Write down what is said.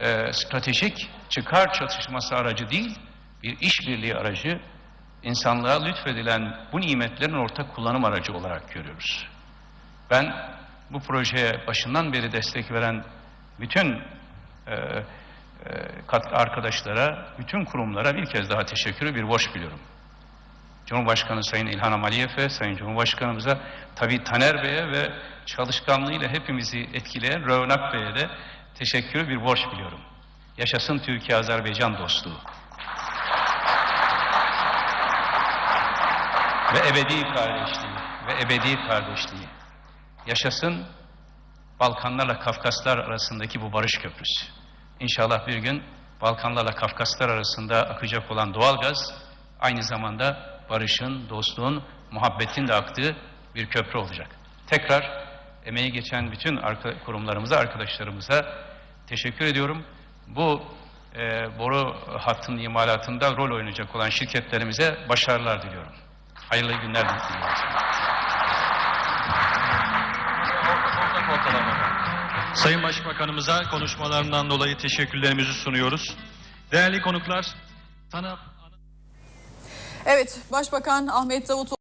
e, stratejik çıkar çatışması aracı değil, bir işbirliği aracı, insanlığa lütfedilen bu nimetlerin ortak kullanım aracı olarak görüyoruz. Ben bu projeye başından beri destek veren bütün e, e, arkadaşlara, bütün kurumlara bir kez daha teşekkürü bir borç biliyorum. Cumhurbaşkanı Sayın İlhan Aliyev'e, Sayın Cumhurbaşkanımıza, tabii Taner Bey'e ve çalışkanlığıyla hepimizi etkileyen Rövnak Bey'e de teşekkürü bir borç biliyorum. Yaşasın Türkiye-Azerbaycan dostluğu. Ve ebedi kardeşliği, ve ebedi kardeşliği. Yaşasın Balkanlarla Kafkaslar arasındaki bu barış köprüsü. İnşallah bir gün Balkanlarla Kafkaslar arasında akacak olan doğalgaz aynı zamanda barışın, dostluğun, muhabbetin de aktığı bir köprü olacak. Tekrar emeği geçen bütün arka, kurumlarımıza, arkadaşlarımıza teşekkür ediyorum. Bu e, boru hattının imalatında rol oynayacak olan şirketlerimize başarılar diliyorum. Hayırlı günler diliyorum. Sayın Başbakanımıza konuşmalarından dolayı teşekkürlerimizi sunuyoruz. Değerli konuklar, TANAP Evet, Başbakan Ahmet Davutoğlu